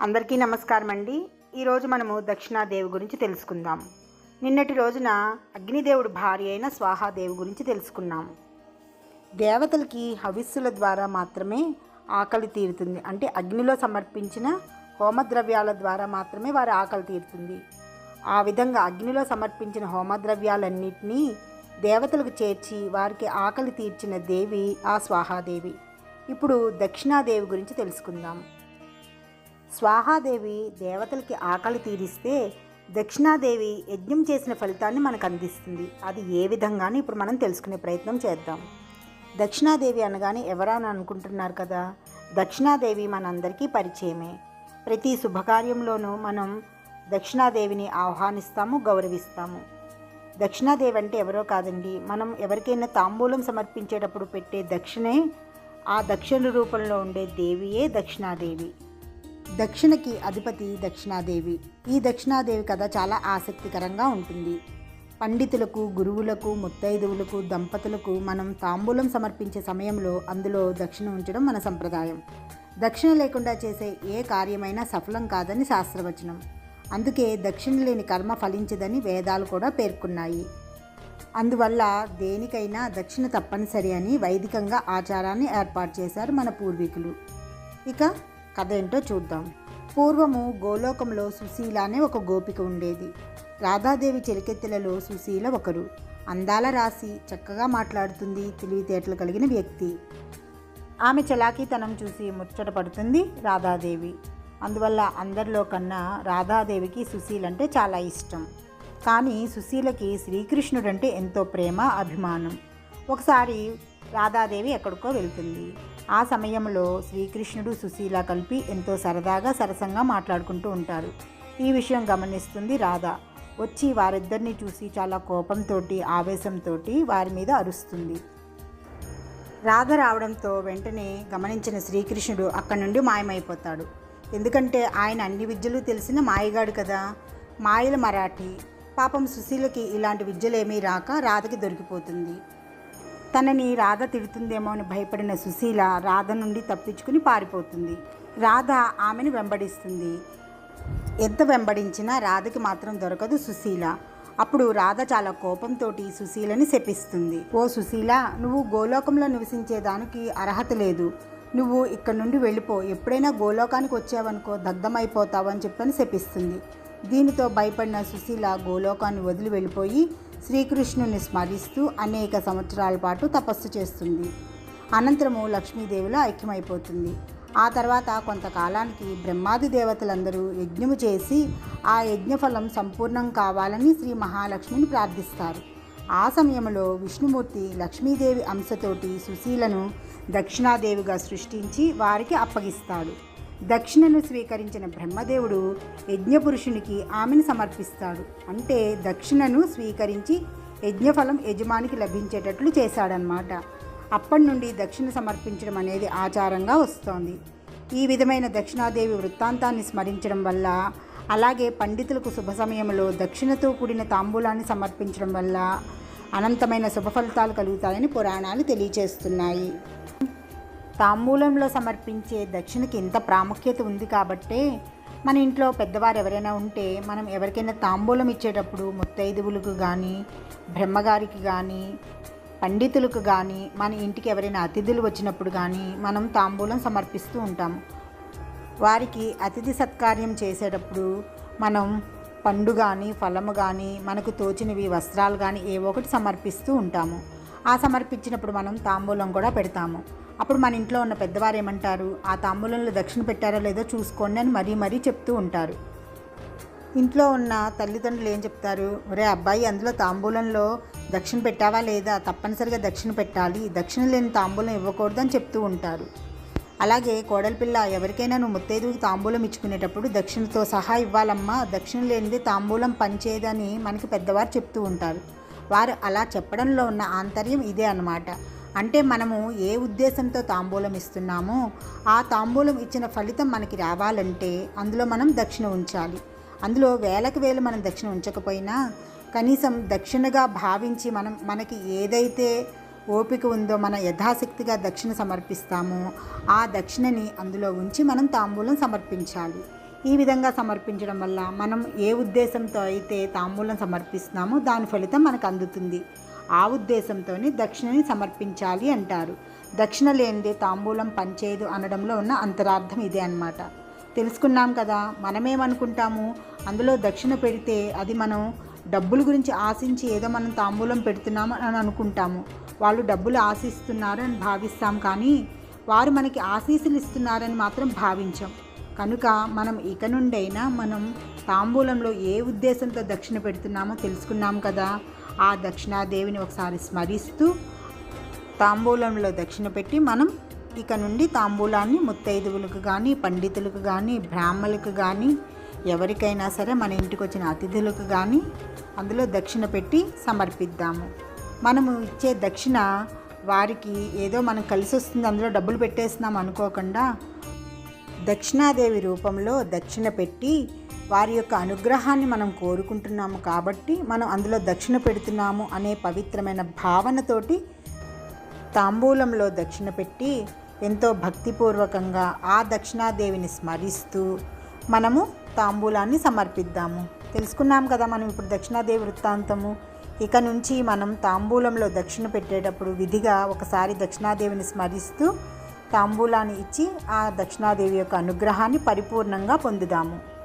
అందరికీ నమస్కారం అండి ఈరోజు మనము దక్షిణాదేవి గురించి తెలుసుకుందాం. నిన్నటి రోజున అగ్నిదేవుడు భార్య అయిన స్వాహాదేవి గురించి తెలుసుకున్నాం. దేవతలకి హవిస్సుల ద్వారా మాత్రమే ఆకలి తీరుతుంది. అంటే అగ్నిలో సమర్పించిన హోమద్రవ్యాల ద్వారా మాత్రమే వారి ఆకలి తీరుతుంది. ఆ విధంగా అగ్నిలో సమర్పించిన హోమద్రవ్యాలన్నింటినీ దేవతలకు చేర్చి వారికి ఆకలి తీర్చిన దేవి ఆ స్వాహాదేవి. ఇప్పుడు దక్షిణాదేవి గురించి తెలుసుకుందాం. స్వాహాదేవి దేవతలకి ఆకలి తీరిస్తే దక్షిణాదేవి యజ్ఞం చేసిన ఫలితాన్ని మనకు అందిస్తుంది. అది ఏ విధంగానే ఇప్పుడు మనం తెలుసుకునే ప్రయత్నం చేద్దాం. దక్షిణాదేవి అనగానే ఎవరని అనుకుంటున్నారు కదా? దక్షిణాదేవి మనందరికీ పరిచయమే. ప్రతి శుభకార్యంలోనూ మనం దక్షిణాదేవిని ఆహ్వానిస్తాము గౌరవిస్తాము. దక్షిణాదేవి అంటే ఎవరో కాదండి. మనం ఎవరికైనా తాంబూలం సమర్పించేటప్పుడు పెట్టే దక్షిణే ఆ దక్షిణ రూపంలో ఉండే దేవియే దక్షిణాదేవి. దక్షిణకి అధిపతి దక్షిణాదేవి. ఈ దక్షిణాదేవి కథ చాలా ఆసక్తికరంగా ఉంటుంది. పండితులకు గురువులకు ముత్తైదువులకు దంపతులకు మనం తాంబూలం సమర్పించే సమయంలో అందులో దక్షిణ ఉంచడం మన సంప్రదాయం. దక్షిణ లేకుండా చేసే ఏ కార్యమైనా సఫలం కాదని శాస్త్రవచనం. అందుకే దక్షిణ లేని కర్మ ఫలించదని వేదాలు కూడా పేర్కొన్నాయి. అందువల్ల దేనికైనా దక్షిణ తప్పనిసరి అని వైదికంగా ఆచారాన్ని ఏర్పాటు చేశారు మన పూర్వీకులు. ఇక కథ ఏంటో చూద్దాం. పూర్వము గోలోకంలో సుశీల అనే ఒక గోపిక ఉండేది. రాధాదేవి చెలికెత్తెలలో సుశీల ఒకరు. అందాల రాసి చక్కగా మాట్లాడుతుంది తెలివితేటలు కలిగిన వ్యక్తి. ఆమె చలాకీతనం చూసి ముచ్చట పడుతుంది రాధాదేవి. అందువల్ల అందరిలో కన్నా రాధాదేవికి సుశీల్ అంటే చాలా ఇష్టం. కానీ సుశీలకి శ్రీకృష్ణుడు అంటే ఎంతో ప్రేమ అభిమానం. ఒకసారి రాధాదేవి ఎక్కడికో వెళ్తుంది. ఆ సమయంలో శ్రీకృష్ణుడు సుశీల కలిపి ఎంతో సరదాగా సరసంగా మాట్లాడుకుంటూ ఉంటారు. ఈ విషయం గమనిస్తుంది రాధ. వచ్చి వారిద్దరిని చూసి చాలా కోపంతో ఆవేశంతో వారి మీద అరుస్తుంది. రాధ రావడంతో వెంటనే గమనించిన శ్రీకృష్ణుడు అక్కడి నుండి మాయమైపోతాడు. ఎందుకంటే ఆయన అన్ని విద్యలు తెలిసిన మాయగాడు కదా. మాయల మరాఠీ. పాపం సుశీలకి ఇలాంటి విద్యలేమీ రాక రాధకి దొరికిపోతుంది. తనని రాధ తిడుతుందేమో అని భయపడిన సుశీల రాధ నుండి తప్పించుకుని పారిపోతుంది. రాధ ఆమెను వెంబడిస్తుంది. ఎంత వెంబడించినా రాధకి మాత్రం దొరకదు సుశీల. అప్పుడు రాధ చాలా కోపంతో సుశీలని శపిస్తుంది. ఓ సుశీల నువ్వు గోలోకంలో నివసించేదానికి అర్హత లేదు. నువ్వు ఇక్కడ నుండి వెళ్ళిపో. ఎప్పుడైనా గోలోకానికి వచ్చావనుకో దగ్ధమైపోతావు అని చెప్పని శపిస్తుంది. దీనితో భయపడిన సుశీల గోలోకాన్ని వదిలి వెళ్ళిపోయి శ్రీకృష్ణుని స్మరిస్తూ అనేక సంవత్సరాల పాటు తపస్సు చేస్తుంది. అనంతరము లక్ష్మీదేవిలో ఐక్యమైపోతుంది. ఆ తర్వాత కొంతకాలానికి బ్రహ్మాది దేవతలందరూ యజ్ఞము చేసి ఆ యజ్ఞఫలం సంపూర్ణం కావాలని శ్రీ మహాలక్ష్మిని ప్రార్థిస్తారు. ఆ సమయంలో విష్ణుమూర్తి లక్ష్మీదేవి అంశతోటి సుశీలను దక్షిణాదేవిగా సృష్టించి వారికి అప్పగిస్తాడు. దక్షిణను స్వీకరించిన బ్రహ్మదేవుడు యజ్ఞపురుషునికి ఆమెను సమర్పిస్తాడు. అంటే దక్షిణను స్వీకరించి యజ్ఞఫలం యజమానికి లభించేటట్లు చేశాడనమాట అప్పటి నుండి దక్షిణ సమర్పించడం అనేది ఆచారంగా వస్తోంది. ఈ విధమైన దక్షిణాదేవి వృత్తాంతాన్ని స్మరించడం వల్ల అలాగే పండితులకు శుభ సమయంలో దక్షిణతో కూడిన తాంబూలాన్ని సమర్పించడం వల్ల అనంతమైన శుభ ఫలితాలు కలుగుతాయని పురాణాలు తెలియచేస్తున్నాయి. తాంబూలంలో సమర్పించే దక్షిణకి ఇంత ప్రాముఖ్యత ఉంది కాబట్టే మన ఇంట్లో పెద్దవారు ఎవరైనా ఉంటే మనం ఎవరికైనా తాంబూలం ఇచ్చేటప్పుడు ముత్తైదువులకు కానీ బ్రహ్మగారికి కానీ పండితులకు కానీ మన ఇంటికి ఎవరైనా అతిథులు వచ్చినప్పుడు కానీ మనం తాంబూలం సమర్పిస్తూ ఉంటాము వారికి అతిథి సత్కార్యం చేసేటప్పుడు మనం పండు కానీ ఫలము కానీ మనకు తోచినవి వస్త్రాలు కానీ ఏవో ఒకటి సమర్పిస్తూ ఉంటాము. ఆ సమర్పించినప్పుడు మనం తాంబూలం కూడా పెడతాము. అప్పుడు మన ఇంట్లో ఉన్న పెద్దవారు ఏమంటారు? ఆ తాంబూలంలో దక్షిణ పెట్టారో లేదో చూసుకోండి అని మరీ మరీ చెప్తూ ఉంటారు. ఇంట్లో ఉన్న తల్లిదండ్రులు ఏం చెప్తారు? ఒరే అబ్బాయి అందులో తాంబూలంలో దక్షిణ పెట్టావా లేదా? తప్పనిసరిగా దక్షిణ పెట్టాలి. దక్షిణ లేని తాంబూలం ఇవ్వకూడదు అని చెప్తూ ఉంటారు. అలాగే కోడలిపిల్ల ఎవరికైనా నువ్వు ముత్తైదువుకి తాంబూలం ఇచ్చుకునేటప్పుడు దక్షిణతో సహా ఇవ్వాలమ్మా. దక్షిణ లేనిది తాంబూలం పనిచేయదని మనకి పెద్దవారు చెప్తూ ఉంటారు. వారు అలా చెప్పడంలో ఉన్న ఆంతర్యం ఇదే అన్నమాట. అంటే మనము ఏ ఉద్దేశంతో తాంబూలం ఇస్తున్నామో ఆ తాంబూలం ఇచ్చిన ఫలితం మనకి రావాలంటే అందులో మనం దక్షిణ ఉంచాలి. అందులో వేలకు వేలు మనం దక్షిణ ఉంచకపోయినా కనీసం దక్షిణగా భావించి మనం మనకి ఏదైతే ఓపిక ఉందో మన యథాశక్తిగా దక్షిణ సమర్పిస్తామో ఆ దక్షిణని అందులో ఉంచి మనం తాంబూలం సమర్పించాలి. ఈ విధంగా సమర్పించడం వల్ల మనం ఏ ఉద్దేశంతో అయితే తాంబూలం సమర్పిస్తున్నామో దాని ఫలితం మనకు అందుతుంది. ఆ ఉద్దేశంతోనే దక్షిణని సమర్పించాలి అంటారు. దక్షిణ లేనిదే తాంబూలం పనిచేయదు అనడంలో ఉన్న అంతరార్థం ఇదే అన్నమాట. తెలుసుకున్నాం కదా మనమేమనుకుంటాము? అందులో దక్షిణ పెడితే అది మనం డబ్బుల గురించి ఆశించి ఏదో మనం తాంబూలం పెడుతున్నాము అని అనుకుంటాము. వాళ్ళు డబ్బులు ఆశిస్తున్నారు అని భావిస్తాం కానీ వారు మనకి ఆశీస్సులు ఇస్తున్నారని మాత్రం భావించాం. కనుక మనం ఇక నుండైనా మనం తాంబూలంలో ఏ ఉద్దేశంతో దక్షిణ పెడుతున్నామో తెలుసుకున్నాం కదా ఆ దక్షిణాదేవిని ఒకసారి స్మరిస్తూ తాంబూలంలో దక్షిణ పెట్టి మనం ఇక నుండి తాంబూలాన్ని ముత్తైదువులకు కానీ పండితులకు కానీ బ్రాహ్మలకు కానీ ఎవరికైనా సరే మన ఇంటికి వచ్చిన అతిథులకు కానీ అందులో దక్షిణ పెట్టి సమర్పిద్దాము. మనము ఇచ్చే దక్షిణ వారికి ఏదో మనం కలిసి వస్తుంది అందులో డబ్బులు పెట్టేస్తున్నాం అనుకోకుండా దక్షిణాదేవి రూపంలో దక్షిణ పెట్టి వారి యొక్క అనుగ్రహాన్ని మనం కోరుకుంటున్నాము కాబట్టి మనం అందులో దక్షిణ పెడుతున్నాము అనే పవిత్రమైన భావనతోటి తాంబూలంలో దక్షిణ పెట్టి ఎంతో భక్తిపూర్వకంగా ఆ దక్షిణాదేవిని స్మరిస్తూ మనము తాంబూలాన్ని సమర్పిద్దాము. తెలుసుకున్నాం కదా మనం ఇప్పుడు దక్షిణాదేవి వృత్తాంతము. ఇక నుంచి మనం తాంబూలంలో దక్షిణ పెట్టేటప్పుడు విధిగా ఒకసారి దక్షిణాదేవిని స్మరిస్తూ తాంబూలాన్ని ఇచ్చి ఆ దక్షిణాదేవి యొక్క అనుగ్రహాన్ని పరిపూర్ణంగా పొందుదాము.